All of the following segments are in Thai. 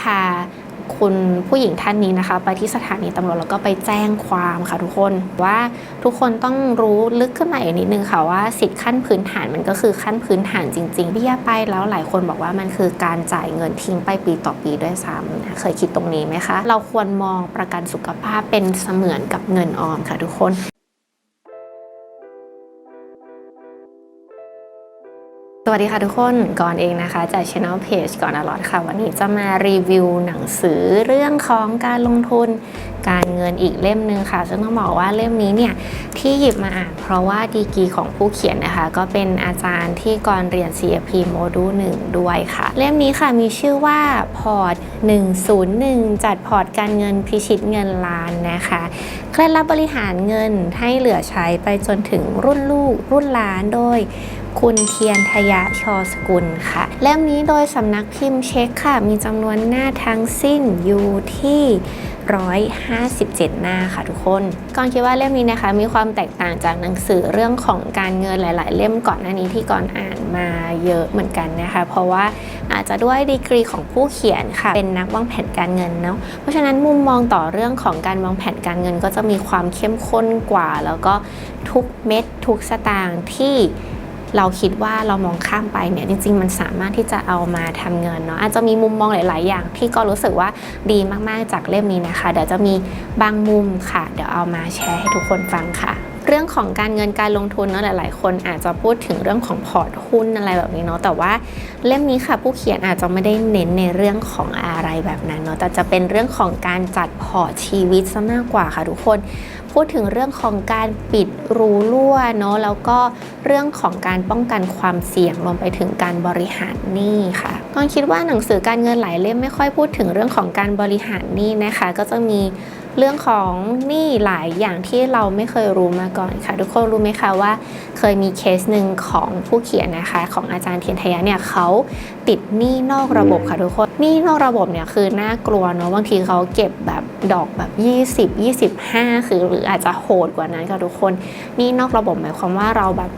พาคุณผู้หญิงท่านนี้นะคะ ไปที่สถานีตำรวจแล้วก็ไปแจ้งความค่ะทุกคนว่าทุกคนต้องรู้ลึกขึ้นมาอีกนิดนึงค่ะว่าสิทธิ์ขั้นพื้นฐานมันก็คือขั้นพื้นฐานจริงๆเบี้ยไปแล้วหลายคนบอกว่ามันคือการจ่ายเงินทิ้งไปปีต่อปีด้วยซ้ำนะเคยคิดตรงนี้ไหมคะ เราควรมองประกันสุขภาพเป็นเสมือนกับเงินออมค่ะทุกคน สวัสดีค่ะทุกคนก่อนเองนะคะจาก Channel Page ก่อนอลอดค่ะ วันนี้จะมารีวิวหนังสือเรื่องของการลงทุน การเงินอีกเล่มหนึ่งค่ะ ซึ่งต้องบอกว่าเล่มนี้เนี่ยที่หยิบมาอ่านเพราะว่าดีกรีของผู้เขียนนะคะ ก็เป็นอาจารย์ที่ก่อนเรียน CFP โมดูล1ด้วยค่ะ เล่มนี้ค่ะมีชื่อว่าพอร์ต 101 จัดพอร์ตการเงินพิชิตเงินล้านนะคะเคล็ดลับบริหารเงินให้เหลือใช้ไปจนถึงรุ่นลูกรุ่นหล้านโดยคุณเทียนทยะชอสกุลค่ะ เล่มนี้โดยสำนักพิมพ์เช็คค่ะ มีจำนวนหน้าทั้งสิ้นอยู่ที่ 157 หน้าค่ะทุกคนก่อนคิดว่าเล่มนี้นะคะ มีความแตกต่างจากหนังสือเรื่องของการเงินหลาย ๆ เล่มก่อนหน้านี้ที่ก่อนอ่านมาเยอะเหมือนกันนะคะ เพราะว่าอาจจะด้วยดีกรีของผู้เขียนค่ะ เป็นนักวางแผนการเงินเนาะเพราะฉะนั้นมุมมองต่อเรื่องของการวางแผนการเงิน ก็จะมีความเข้มข้นกว่า แล้วก็ทุกเม็ดทุกสตางค์ที่ เราคิดว่าเรามองข้ามไปเนี่ยจริง ๆ มันสามารถที่จะเอามาทำเงินเนาะอาจจะมีมุมมองหลาย ๆ อย่างที่ก็รู้สึกว่าดีมากๆจากเล่มนี้นะคะ เดี๋ยวจะมีบางมุมค่ะ เดี๋ยวเอามาแชร์ให้ทุกคนฟังค่ะเรื่องของการเงินการลงทุนเนาะหลาย ๆ คนอาจจะพูดถึงเรื่องของพอร์ตหุ้นอะไรแบบนี้เนาะแต่ว่าเล่มนี้ค่ะผู้เขียนอาจจะไม่ได้เน้นในเรื่องของอะไรแบบนั้นเนาะแต่จะเป็นเรื่องของการจัดพอร์ตชีวิตซะมากกว่าค่ะทุกคน พูดถึงเรื่องของการปิดรูรั่วเนาะแล้วก็เรื่องของการป้องกันความเสี่ยงรวมไปถึงการบริหารหนี้ค่ะตองคิดว่าหนังสือการเงินหลายเล่มไม่ค่อยพูดถึงเรื่องของการบริหารหนี้นะคะ ก็จะมี เรื่องของหนี้หลายอย่างที่เราไม่เคยรู้มาก่อนค่ะ ทุกคนรู้ไหมคะว่า เคยมีเคสหนึ่งของผู้เขียนนะคะ ของอาจารย์เทียนทยะเนี่ยเขาติดหนี้นอกระบบค่ะทุกคนหนี้นอกระบบเนี่ยคือน่ากลัวเนาะบางทีเขาเก็บแบบดอกแบบ 20 25 คือหรืออาจจะโหดกว่านั้นค่ะทุกคนหนี้นอกระบบหมายความว่าเราแบบ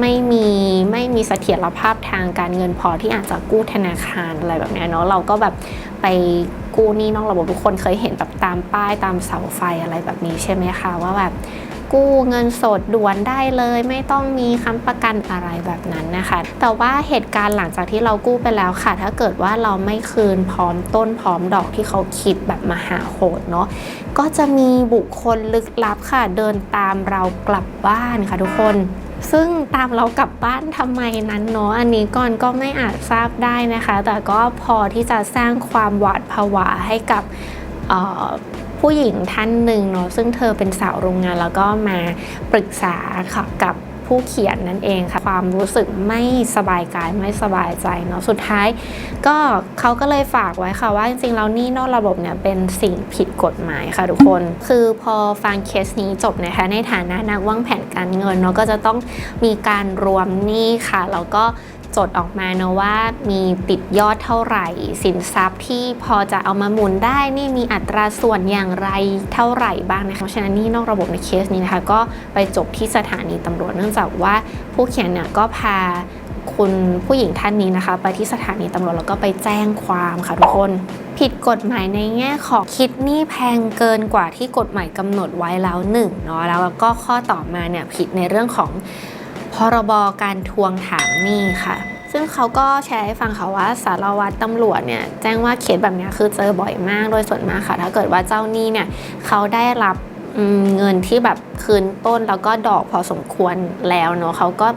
ไม่มีไม่มีเสถียรภาพทางการเงินพอที่อาจจะกู้ธนาคารอะไรแบบนี้เนาะเราก็แบบไปกู้หนี้นอกระบบทุกคนเคยเห็นแบบตามป้ายตามเสาไฟอะไรแบบนี้ใช่ไหมคะว่าแบบกู้เงินสดด่วนได้เลย ไม่ต้องมีค้ำประกันอะไรแบบนั้นนะคะ แต่ว่าเหตุการณ์หลังจากที่เรากู้ไปแล้วค่ะ ถ้าเกิดว่าเราไม่คืนพร้อมต้นพร้อมดอกที่เขาคิดแบบมหาโหดเนาะก็จะมีบุคคลลึกลับค่ะเดินตามเรากลับบ้านค่ะทุกคน ซึ่งตามเรากลับบ้านทำไมนั้นเนาะอันนี้ก่อนก็ไม่อาจทราบได้นะคะ แต่ก็พอที่จะสร้างความหวาดผวาให้กับผู้หญิงท่านหนึ่งเนาะซึ่งเธอเป็นสาวโรงงานแล้วก็มาปรึกษาค่ะกับ ผู้เขียนนั่นเองค่ะ ความรู้สึกไม่สบายกายไม่สบายใจเนาะสุดท้าย ก็เขาก็เลยฝากไว้ค่ะว่าจริงๆแล้วหนี่นอกระบบเนี่ยเป็นสิ่งผิดกฎหมายค่ะทุกคน คือพอฟังเคสนี้จบนะคะในฐานะนักวางแผนการเงินเนาะก็จะต้องมีการรวมหนี้ค่ะแล้วก็ จดออกมาเนะว่ามีติดยอดเท่าไหร่ สินทรัพย์ที่พอจะเอามาหมุนได้นี่มีอัตราส่วนอย่างไรเท่าไหร่บ้างนะคะเพราะฉะนั้นนี่นอกระบบในเคสนี้นะคะ ก็ไปจบที่สถานีตำรวจเนื่องจากว่าผู้เขียนเนี่ยก็พาคุณผู้หญิงท่านนี้นะคะ ไปที่สถานีตำรวจแล้วก็ไปแจ้งความค่ะทุกคน ผิดกฎหมายในแง่ของคิดหนี้แพงเกินกว่าที่กฎหมายกำหนดไว้แล้วหนึ่งเนาะแล้วก็ข้อต่อมาเนี่ยผิดในเรื่องของ พรบการทวงถามหนี้ค่ะ ซึ่งเขาก็แชร์ให้ฟังค่ะว่าสารวัตรตำรวจเนี่ยแจ้งว่าเคสแบบนี้คือเจอบ่อยมากโดยส่วนมากค่ะ ถ้าเกิดว่าเจ้าหนี้เนี่ยเขาได้รับเงินที่แบบคืนต้นแล้วก็ดอกพอสมควรแล้วเนาะเขาก็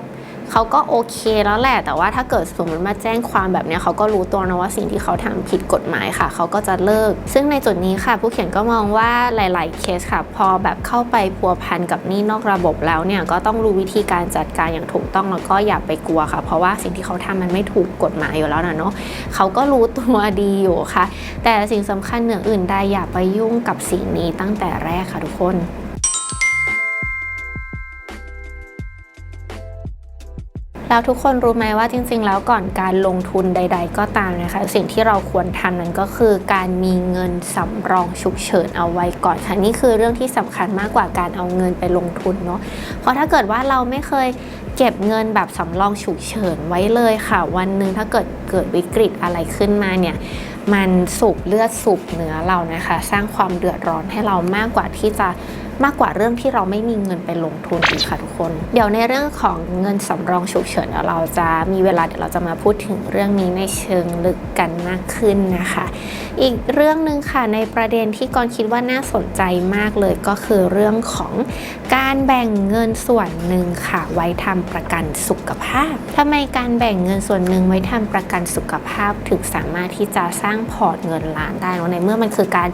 เขาก็โอเคแล้วแหละ แต่ว่าถ้าเกิดสมมติมาแจ้งความแบบนี้เขาก็รู้ตัวนะว่าสิ่งที่เขาทำผิดกฎหมายค่ะ เขาก็จะเลิก ซึ่งในจุดนี้ค่ะ ผู้เขียนก็มองว่าหลาย ๆ เคสค่ะ พอแบบเข้าไปพัวพันกับหนี้นอกระบบแล้วเนี่ยก็ต้องรู้วิธีการจัดการอย่างถูกต้องแล้วก็อย่าไปกลัวค่ะ เพราะว่าสิ่งที่เขาทำมันไม่ถูกกฎหมายอยู่แล้วนะเนาะเขาก็รู้ตัวดีอยู่ค่ะ แต่สิ่งสำคัญเหนืออื่นใดอย่าไปยุ่งกับสิ่งนี้ตั้งแต่แรกค่ะทุกคน แล้วทุกคนรู้ไหมว่าจริง ๆ แล้วก่อนการลงทุนใด ๆ ก็ตามนะคะ สิ่งที่เราควรทำนั้นก็คือการมีเงินสำรองฉุกเฉินเอาไว้ก่อนค่ะนี่คือเรื่องที่สำคัญมากกว่าการเอาเงินไปลงทุนเนาะเพราะถ้าเกิดว่าเราไม่เคยเก็บเงินแบบสำรองฉุกเฉินไว้เลยค่ะ วันหนึ่งถ้าเกิดเกิดวิกฤตอะไรขึ้นมาเนี่ยมันสูบเลือดสูบเนื้อเรานะคะ สร้างความเดือดร้อนให้เรามากกว่าที่จะ มากกว่าเรื่องที่เราไม่มีเงินไปลงทุนอีกค่ะทุกคน เดี๋ยวในเรื่องของเงินสำรองฉุกเฉินเดี๋ยวเราจะมีเวลาเดี๋ยวเราจะมาพูดถึงเรื่องนี้ในเชิงลึกกันมากขึ้นนะคะ อีกเรื่องหนึ่งค่ะในประเด็นที่กอนคิดว่าน่าสนใจมากเลยก็คือเรื่องของการแบ่งเงินส่วนหนึ่งค่ะ ไว้ทำประกันสุขภาพทำไมการแบ่งเงินส่วนหนึ่งไว้ทำประกันสุขภาพถึงสามารถที่จะสร้างพอร์ตเงินล้านได้เนอะในเมื่อมันคือการ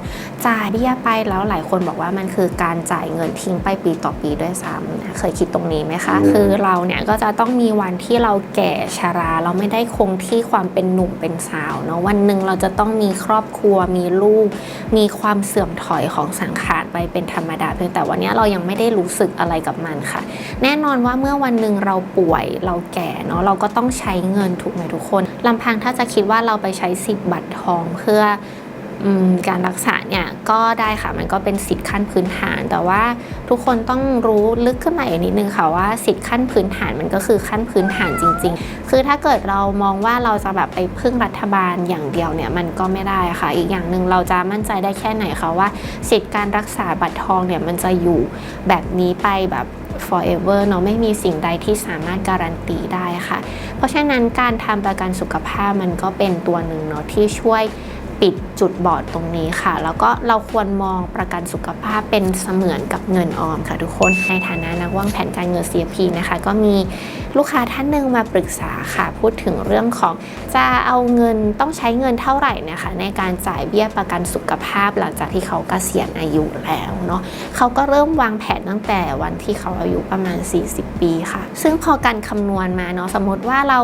จ่ายเบี้ยไปแล้วหลายคนบอกว่ามันคือการจ่ายเงินทิ้งไปปีต่อปีด้วยซ้ำนะเคยคิดตรงนี้ไหมคะ คือเราเนี่ยก็จะต้องมีวันที่เราแก่ชรา เราไม่ได้คงที่ความเป็นหนุ่มเป็นสาวเนาะวันหนึ่งเราจะต้องมีครอบครัวมีลูก มีความเสื่อมถอยของสังขารไปเป็นธรรมดาเพียงแต่วันนี้เรายังไม่ได้รู้สึกอะไรกับมันค่ะ แน่นอนว่าเมื่อวันหนึ่งเราป่วยเราแก่เนาะเราก็ต้องใช้เงินถูกไหมทุกคนลำพังถ้าจะคิดว่าเราไปใช้สิทธิ์บัตรทองเพื่ออืม การรักษาเนี่ยก็ได้ค่ะมันก็เป็นสิทธิ์ขั้นพื้นฐาน แต่ว่าทุกคนต้องรู้ลึกขึ้นมาอีกนิดนึงค่ะว่าสิทธิ์ขั้นพื้นฐานมันก็คือขั้นพื้นฐานจริง ๆ คือถ้าเกิดเรามองว่าเราจะแบบไปพึ่งรัฐบาลอย่างเดียวเนี่ยมันก็ไม่ได้ค่ะ อีกอย่างหนึ่งเราจะมั่นใจได้แค่ไหนคะว่า สิทธิ์การรักษาบัตรทองเนี่ยมันจะอยู่แบบนี้ไปแบบ forever เนาะไม่มีสิ่งใดที่สามารถการันตีได้ค่ะ เพราะฉะนั้นการทำประกันสุขภาพมันก็เป็นตัวหนึ่งเนาะที่ช่วย ปิดจุดบอดตรงนี้ค่ะ แล้วก็เราควรมองประกันสุขภาพเป็นเสมือนกับเงินออมค่ะทุกคนในฐานะนักวางแผนการเงิน CFP นะคะ ก็มีลูกค้าท่านหนึ่งมาปรึกษาค่ะ พูดถึงเรื่องของจะเอาเงินต้องใช้เงินเท่าไหร่นะคะ ในการจ่ายเบี้ยประกันสุขภาพหลังจากที่เขาเกษียณอายุแล้วเนาะเขาก็เริ่มวางแผนตั้งแต่วันที่เขาอายุประมาณ 40 ปีค่ะ ซึ่งพอการคำนวณมาเนาะสมมติว่าเรา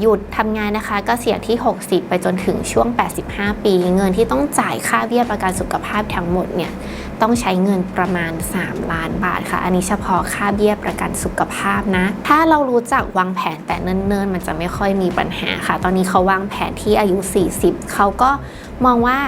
หยุดทำงานนะคะก็เสียที่ 60 ไปจนถึงช่วง 85 ปี เงินที่ต้องจ่ายค่าเบี้ยประกันสุขภาพทั้งหมดเนี่ยต้องใช้เงินประมาณ 3 ล้านบาทค่ะ อันนี้เฉพาะค่าเบี้ยประกันสุขภาพนะ ถ้าเรารู้จักวางแผนแต่เนิ่นๆ มันจะไม่ค่อยมีปัญหาค่ะ ตอนนี้เขาวางแผนที่อายุ 40 เขาก็มองว่า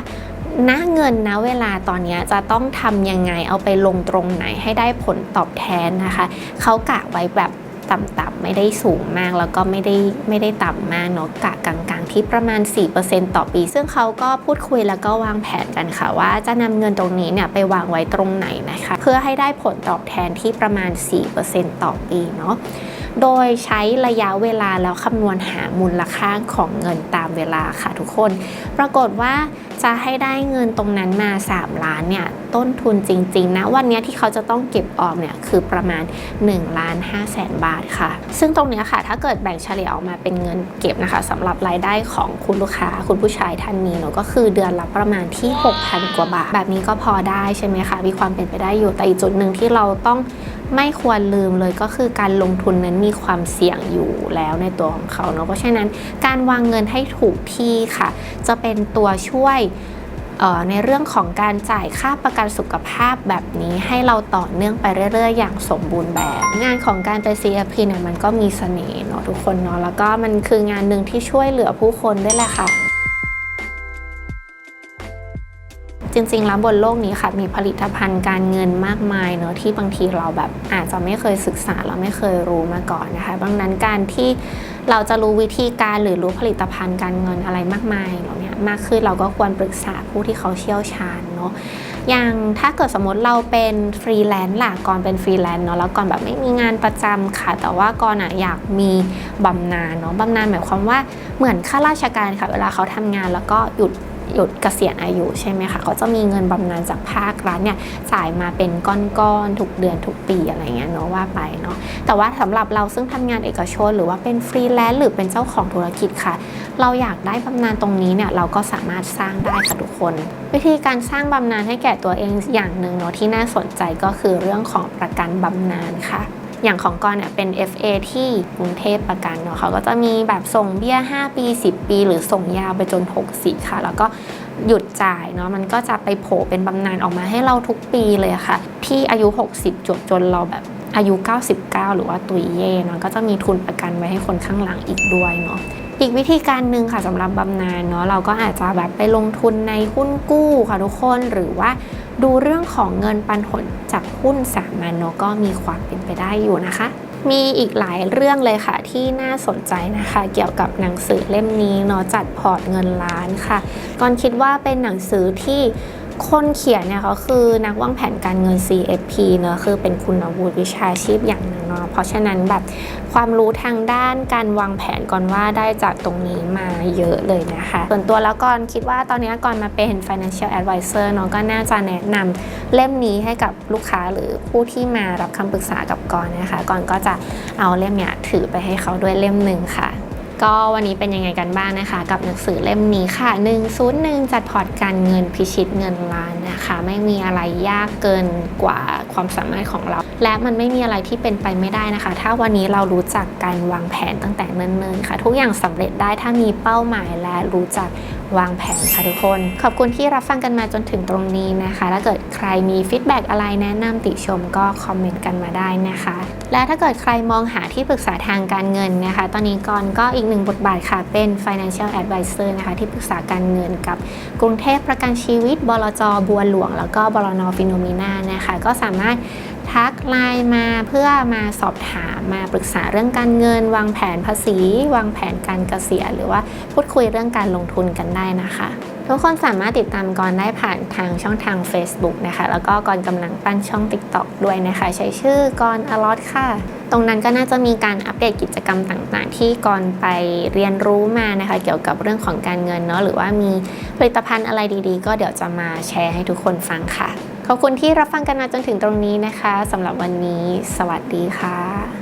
ณเงินนะเวลาตอนนี้จะต้องทำยังไงเอาไปลงตรงไหนให้ได้ผลตอบแทนนะคะ เขากะไว้แบบ ต่ำๆไม่ได้สูงมากแล้วก็ไม่ได้ไม่ได้ต่ำมากเนาะกะกลางๆ ที่ประมาณ 4%ต่อปี ซึ่งเขาก็พูดคุยแล้วก็วางแผนกันค่ะ ว่าจะนำเงินตรงนี้เนี่ยไปวางไว้ตรงไหนนะคะ เพื่อให้ได้ผลตอบแทนที่ประมาณ 4%ต่อปีเนาะ โดยใช้ระยะเวลาแล้วคำนวณหามูลค่าของเงินตามเวลาค่ะทุกคน ปรากฏว่าจะให้ได้เงินตรงนั้นมา 3 ล้านเนี่ยต้นทุนจริงๆนะวันนี้ที่เขาจะต้องเก็บออมเนี่ยคือประมาณ1ล้าน5แสนบาทค่ะ ซึ่งตรงนี้ค่ะถ้าเกิดแบ่งเฉลี่ยออกมาเป็นเงินเก็บนะคะสำหรับรายได้ของคุณลูกค้าคุณผู้ชายท่านนี้เนาะก็คือเดือนละประมาณที่ 6,000 กว่าบาท แบบนี้ก็พอได้ใช่ไหมคะมีความเป็นไปได้อยู่แต่อีกจุดหนึ่งที่เราต้องไม่ควรลืมเลยก็คือการลงทุนนั้นมีีความเสี่ยงอยู่แล้วในตัวของเขาเนาะเพราะฉะนั้นการวางเงินให้ถูกที่ค่ะ จะเป็นตัวช่วยในเรื่องของการจ่ายค่าประกันสุขภาพแบบนี้ให้เราต่อเนื่องไปเรื่อย ๆ อย่างสมบูรณ์แบบ งานของการเป็น CFP เนี่ยมันก็มีเสน่ห์เนาะทุกคนเนาะแล้วก็มันคืองานหนึ่งที่ช่วยเหลือผู้คนด้วยแหละค่ะ จริงๆแล้วบนโลกนี้ค่ะ มีผลิตภัณฑ์การเงินมากมายเนอะที่บางทีเราแบบอาจจะไม่เคยศึกษาเราไม่เคยรู้มาก่อนนะคะดังนั้นการที่เราจะรู้วิธีการหรือรู้ผลิตภัณฑ์การเงินอะไรมากมายเหล่านี้มากขึ้นเราก็ควรปรึกษาผู้ที่เขาเชี่ยวชาญเนาะอย่างถ้าเกิดสมมติเราเป็นฟรีแลนซ์ล่ะก่อนเป็นฟรีแลนซ์เนาะแล้วก่อนแบบไม่มีงานประจำค่ะ แต่ว่าก่อนอะอยากมีบำนาญเนาะบำนาญหมายความว่าเหมือนข้าราชการค่ะ เวลาเขาทำงานแล้วก็หยุด หยุดเกษียณอายุใช่ไหมคะเขาจะมีเงินบำนาญจากภาครัฐเนี่ยจ่ายมาเป็นก้อนๆทุกเดือนทุกปีอะไรเงี้ยเนาะว่าไปเนาะแต่ว่าสำหรับเราซึ่งทำงานเอกชน หรือว่าเป็นฟรีแลนซ์หรือเป็นเจ้าของธุรกิจค่ะ เราอยากได้บำนาญตรงนี้เนี่ยเราก็สามารถสร้างได้ค่ะทุกคน วิธีการสร้างบำนาญให้แก่ตัวเองอย่างหนึ่งเนาะที่น่าสนใจก็คือเรื่องของประกันบำนาญค่ะ อย่างของกรเนี่ยเป็น FA ที่กรุงเทพประกันเนาะเขาก็จะมีแบบส่งเบี้ย 5 ปี 10 ปี หรือส่งยาวไปจน 60 ค่ะ แล้วก็หยุดจ่ายเนาะมันก็จะไปโผล่เป็นบำนาญออกมาให้เราทุกปีเลยค่ะที่อายุ 60จบจนเราแบบอายุ 99 หรือว่าตุยเย่เนาะก็จะมีทุนประกันไว้ให้คนข้างหลังอีกด้วยเนาะอีกวิธีการหนึ่งค่ะสำหรับบำนาญเนาะเราก็อาจจะแบบไปลงทุนในหุ้นกู้ค่ะทุกคนหรือว่า ดูเรื่องของเงินปันผลจากหุ้นสามัญเนาะก็มีความเป็นไปได้อยู่นะคะ มีอีกหลายเรื่องเลยค่ะที่น่าสนใจนะคะ เกี่ยวกับหนังสือเล่มนี้เนาะจัดพอร์ตเงินล้านค่ะก่อนคิดว่าเป็นหนังสือที่ คนเขียนเนี่ยเขาคือนักวางแผนการเงิน CFP เนอะคือเป็นคุณวุฒิวิชาชีพอย่างหนึ่งเนาะเพราะฉะนั้นแบบความรู้ทางด้านการวางแผนก่อนว่าได้จากตรงนี้มาเยอะเลยนะคะ ส่วนตัวแล้วก่อนคิดว่าตอนนี้ก่อนมาเป็น financial advisor เนาะก็น่าจะแนะนำเล่มนี้ให้กับลูกค้าหรือผู้ที่มารับคำปรึกษากับก่อนนะคะก่อนก็จะเอาเล่มเนี้ยถือไปให้เขาด้วยเล่มหนึ่งค่ะ ก็วันนี้เป็นยังไงกันบ้างนะคะ กับหนังสือเล่มนี้ค่ะ 101 จัดพอร์ตการเงินพิชิตเงินล้านนะคะ ไม่มีอะไรยากเกินกว่าความสามารถของเรา และมันไม่มีอะไรที่เป็นไปไม่ได้นะคะ ถ้าวันนี้เรารู้จักการวางแผนตั้งแต่เนิ่นๆค่ะ ทุกอย่างสำเร็จได้ถ้ามีเป้าหมายและรู้จักวางแผนค่ะทุกคน ขอบคุณที่รับฟังกันมาจนถึงตรงนี้นะคะถ้าเกิด ใครมีฟีดแบ็กอะไรแนะนำติชมก็คอมเมนต์กันมาได้นะคะ และถ้าเกิดใครมองหาที่ปรึกษาทางการเงินนะคะ ตอนนี้ก่อนก็อีกหนึ่งบทบาทค่ะ เป็น financial advisor นะคะ ที่ปรึกษาการเงินกับกรุงเทพประกันชีวิตบลจบัวหลวง แล้วก็บลนฟิโนมิน่านะคะ ก็สามารถทักไลน์มาเพื่อมาสอบถามมาปรึกษาเรื่องการเงิน วางแผนภาษี วางแผนการเกษียณหรือว่าพูดคุยเรื่องการลงทุนกันได้นะคะ ทุกคนสามารถติดตามกรได้ผ่านทางช่องทาง Facebook นะคะ แล้วก็กรกำลังปั้นช่อง TikTok ด้วยนะคะ ใช้ชื่อกรอลอตค่ะ ตรงนั้นก็น่าจะมีการอัปเดตกิจกรรมต่างๆ ที่กรไปเรียนรู้มานะคะ เกี่ยวกับเรื่องของการเงินเนาะหรือว่ามีผลิตภัณฑ์อะไรดีๆ ก็เดี๋ยวจะมาแชร์ให้ทุกคนฟังค่ะ ขอบคุณที่รับฟังกันมาจนถึงตรงนี้นะคะสำหรับวันนี้ สวัสดีค่ะ